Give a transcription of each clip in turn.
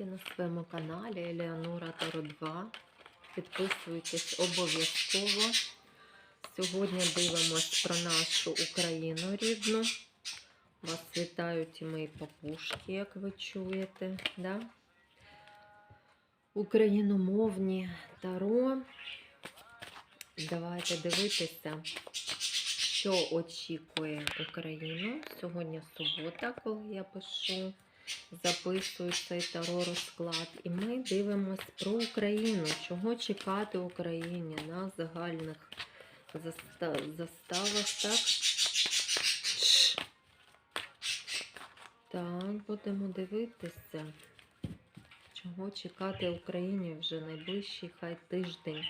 любі на своєму каналі Елеонора Таро 2. Підписуйтесь обов'язково. Сьогодні дивимось про нашу Україну рідну. Вас вітають і мої папушки, як ви чуєте. Да? Україномовні таро. Давайте дивитися, що очікує Україну. Сьогодні субота, коли я пишу, записую цей таро розклад. І ми дивимось про Україну, чого чекати Україні на загальних заста- заставах. Так? Так, будемо дивитися, чого чекати Україні вже найближчий хай тиждень.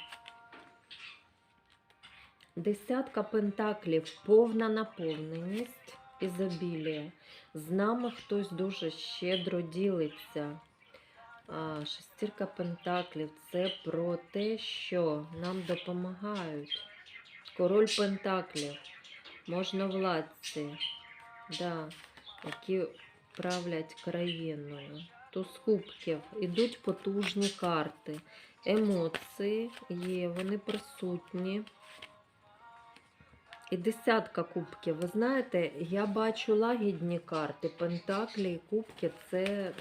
Десятка пентаклів, повна наповненість, ізобілія. З нами хтось дуже щедро ділиться. Шестірка пентаклів це про те, що нам допомагають. Король пентаклів, можновладці, да, які правлять країною. Туз кубків, ідуть потужні карти. Емоції є, вони присутні. І десятка кубків. Ви знаєте, я бачу лагідні карти. Пентаклі і кубки це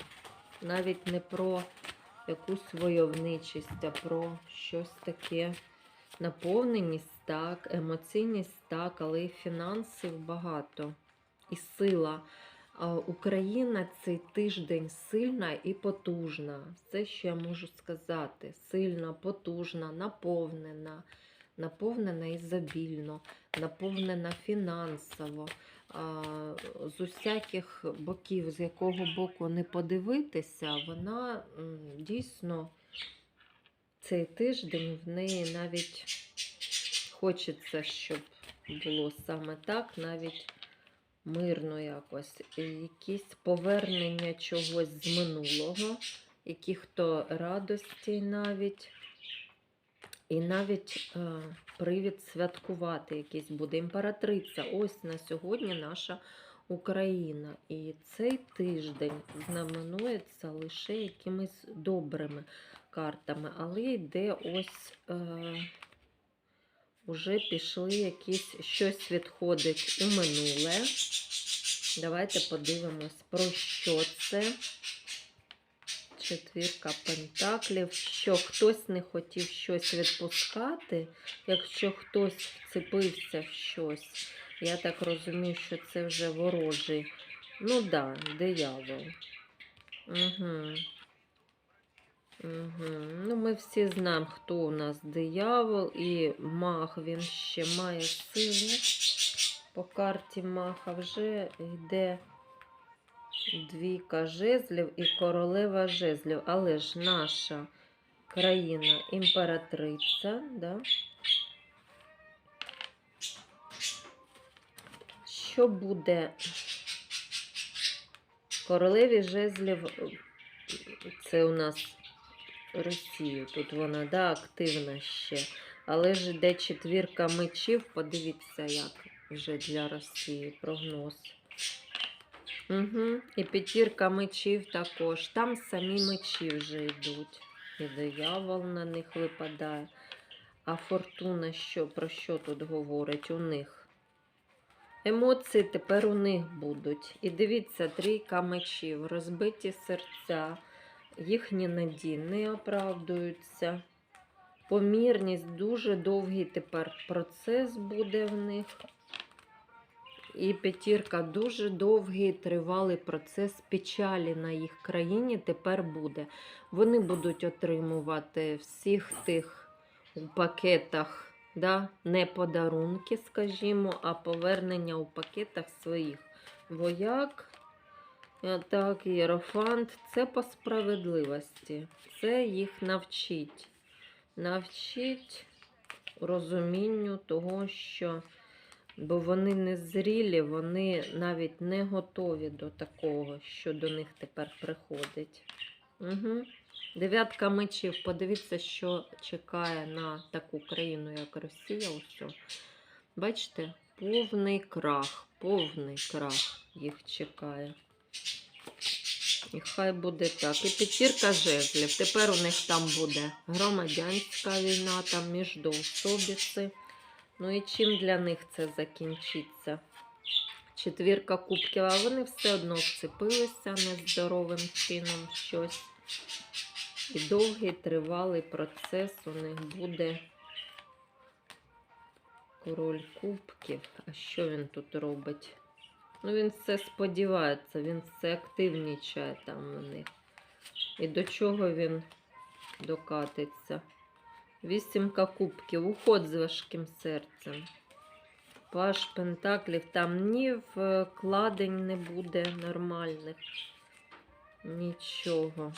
навіть не про якусь войовничість, а про щось таке. Наповненість так, емоційність так, але і фінансів багато. І сила. Україна цей тиждень сильна і потужна. Все, що я можу сказати. Сильна, потужна, наповнена, наповнена ізобільно, наповнена фінансово. З усяких боків, з якого боку не подивитися, вона дійсно цей тиждень в неї навіть хочеться, щоб було саме так, навіть мирно якось. Якісь повернення чогось з минулого, яких-то радості навіть. І навіть е, привід святкувати якийсь буде. Імператриця, ось на сьогодні наша Україна. І цей тиждень знаменується лише якимись добрими картами, але йде ось. Е, Уже пішли якісь щось відходить у минуле. Давайте подивимось, про що це. Четвірка пентаклів. Що хтось не хотів щось відпускати, якщо хтось вцепився в щось. Я так розумію, що це вже ворожий. Ну да, диявол. Угу. Угу. Ну, ми всі знаємо, хто у нас диявол і маг, він ще має силу. По карті маха вже йде двійка жезлів і королева жезлів. Але ж наша країна імператриця, да? Що буде королеві жезлів? Це у нас Росію. Тут вона да, активна ще. Але ж йде четвірка мечів. Подивіться, як вже для Росії прогноз. Угу. І п'ятірка мечів також. Там самі мечі вже йдуть. І диявол на них випадає. А фортуна що? Про що тут говорить у них? Емоції тепер у них будуть. І дивіться, трійка мечів, розбиті серця їхні надії не оправдуються. Помірність, дуже довгий тепер процес буде в них. І п'ятірка дуже довгий тривалий процес печалі на їх країні тепер буде. Вони будуть отримувати всіх тих у пакетах, да, не подарунки, скажімо, а повернення у пакетах своїх вояк. Е, Так, Єрофант, це по справедливості. Це їх навчить. Навчить розумінню того, що бо вони не зрілі, вони навіть не готові до такого, що до них тепер приходить. Угу. Дев'ятка мечів. Подивіться, що чекає на таку країну, як Росія. Ось. Бачите, повний крах, повний крах їх чекає. І хай буде так. І п'ятірка жезлів. Тепер у них там буде громадянська війна, там міждоусобіці. Ну і чим для них це закінчиться? Четвірка кубків, а вони все одно вцепилися нездоровим чином щось. І довгий тривалий процес у них буде. Король кубків. А що він тут робить? Ну, він все сподівається, він все активнічає там у них. І до чого він докатиться? Вісімка кубків, уход з важким серцем. Паш Пентаклів, там ні вкладень не буде нормальних. Нічого.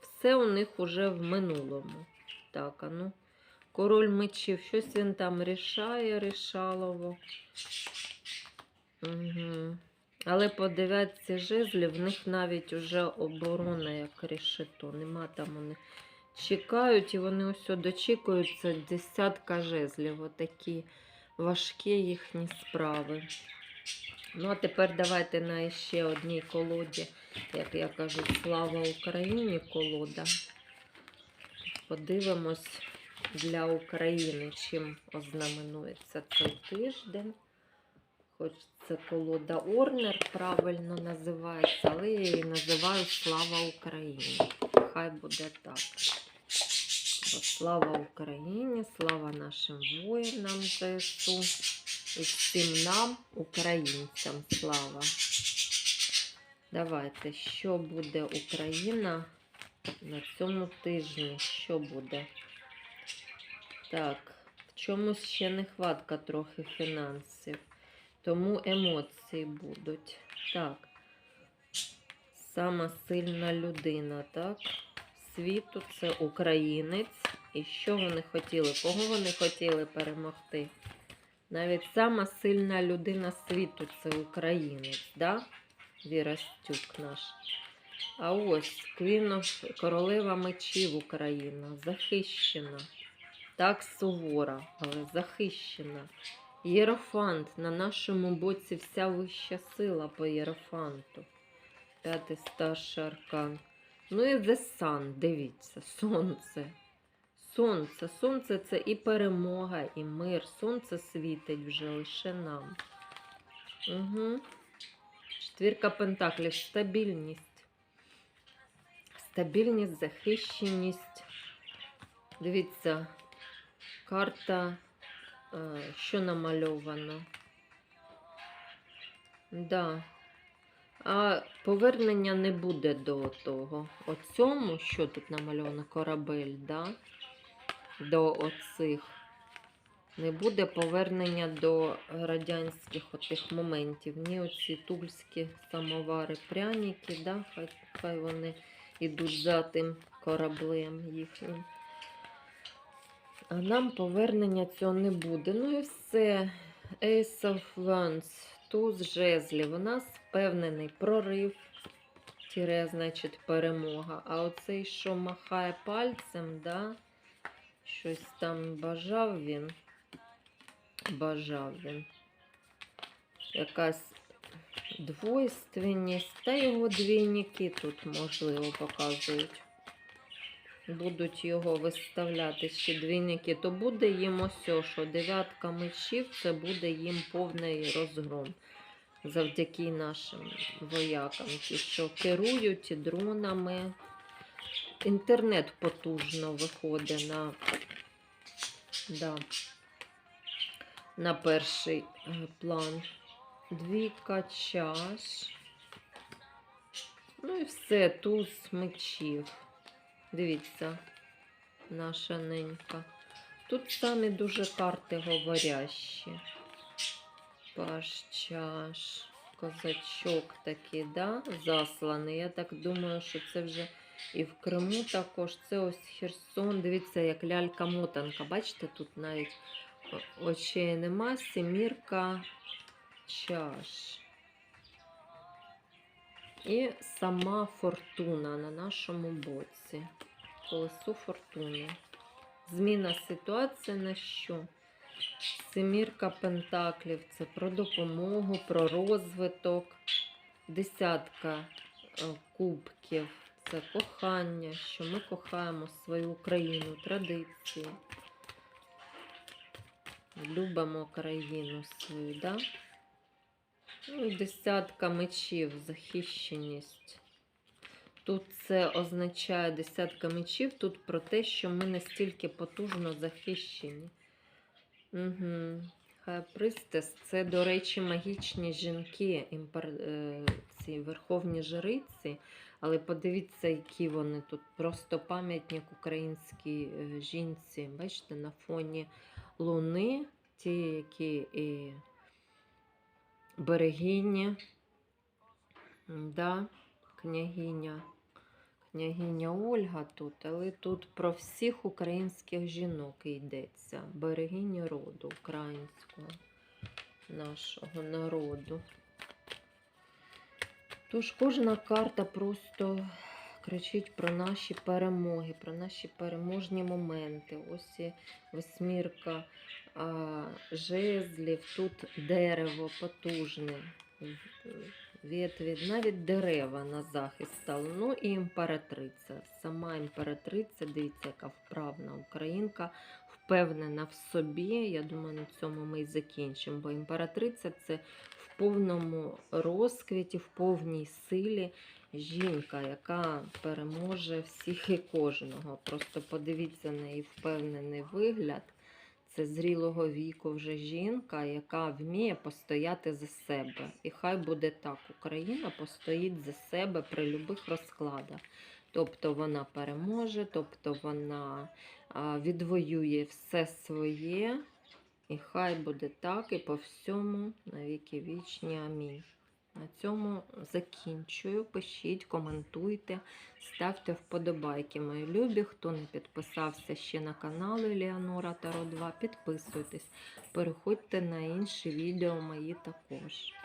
Все у них уже в минулому. Так, а ну. Король мечів, щось він там рішає, рішалово. Угу. Але по дев'ятці жезлів, в них навіть уже оборона як решето. Нема там у них. Чекають і вони ось дочікуються десятка жезлів. Отакі важкі їхні справи. Ну, а тепер давайте на ще одній колоді, як я кажу, слава Україні колода. Подивимось для України, чим ознаменується цей тиждень. Хоч це колода Орнер правильно називається, але я її називаю Слава Україні. Хай буде так. Слава Україні, слава нашим воїнам ЗСУ і всім нам, українцям, слава. Давайте, що буде Україна на цьому тижні? Що буде? Так, в чомусь ще нехватка трохи фінансів. Тому емоції будуть. Так. Сама сильна людина, так? Світу це українець. І що вони хотіли? Кого вони хотіли перемогти? Навіть сама сильна людина світу це українець, да? Вірастюк наш. А ось Квінов, королева мечів Україна, захищена. Так сувора, але захищена. Єрофант на нашому боці вся вища сила по Єрофанту. П'ятий старший аркан. Ну і The Sun, дивіться, сонце. Сонце. Сонце це і перемога, і мир. Сонце світить вже лише нам. Угу. Четвірка пентаклів. Стабільність. Стабільність, захищеність. Дивіться, карта Е, що намальовано. Да. А повернення не буде до того. Оцьому, що тут намальовано, корабель, да? до оцих. Не буде повернення до радянських отих моментів. Ні оці тульські самовари, пряники, да? хай, хай вони йдуть за тим кораблем їхнім. А нам повернення цього не буде. Ну і все. Ace of Wands, туз жезлів. У нас впевнений прорив, тіре, значить, перемога. А оцей, що махає пальцем, да? щось там бажав він. Бажав він. Якась двойственність. Та його двійники тут, можливо, показують будуть його виставляти ще двійники, то буде їм ось, що дев'ятка мечів це буде їм повний розгром. Завдяки нашим воякам, ті, що керують дронами. Інтернет потужно виходить на, да, на перший е, план. Двійка чаш. Ну і все, туз мечів. Дивіться, наша ненька. Тут самі дуже карти говорящі. Паш, чаш, козачок такий, да? засланий. Я так думаю, що це вже і в Криму також. Це ось Херсон. Дивіться, як лялька-мотанка. Бачите, тут навіть очей нема. Сімірка чаш. І сама фортуна на нашому боці. Колесо фортуни. Зміна ситуації на що? Семірка пентаклів це про допомогу, про розвиток. Десятка кубків це кохання, що ми кохаємо свою Україну, традиції. Любимо країну свою, да? Ну, десятка мечів, захищеність. Тут це означає десятка мечів, тут про те, що ми настільки потужно захищені. Угу. Пристес це, до речі, магічні жінки, імпер... е, ці верховні жриці. Але подивіться, які вони тут. Просто пам'ятник українській е, жінці. Бачите, на фоні луни, ті, які і берегині, да, княгиня. Княгиня Ольга тут, але тут про всіх українських жінок йдеться. Берегині роду українського, нашого народу. Тож кожна карта просто кричить про наші перемоги, про наші переможні моменти. Ось і восьмірка жезлів, тут дерево потужне, ветві, навіть дерева на захист стали. Ну і імператриця. Сама імператриця, дивіться, яка вправна українка, впевнена в собі. Я думаю, на цьому ми і закінчимо. Бо імператриця це в повному розквіті, в повній силі жінка, яка переможе всіх і кожного. Просто подивіться на її впевнений вигляд. Це зрілого віку вже жінка, яка вміє постояти за себе. І хай буде так, Україна постоїть за себе при будь-яких розкладах. Тобто вона переможе, тобто вона відвоює все своє. І хай буде так, і по всьому на віки вічні. Амінь. На цьому закінчую. Пишіть, коментуйте, ставте вподобайки, мої любі. Хто не підписався ще на канал Еліанора Таро 2, підписуйтесь. Переходьте на інші відео мої також.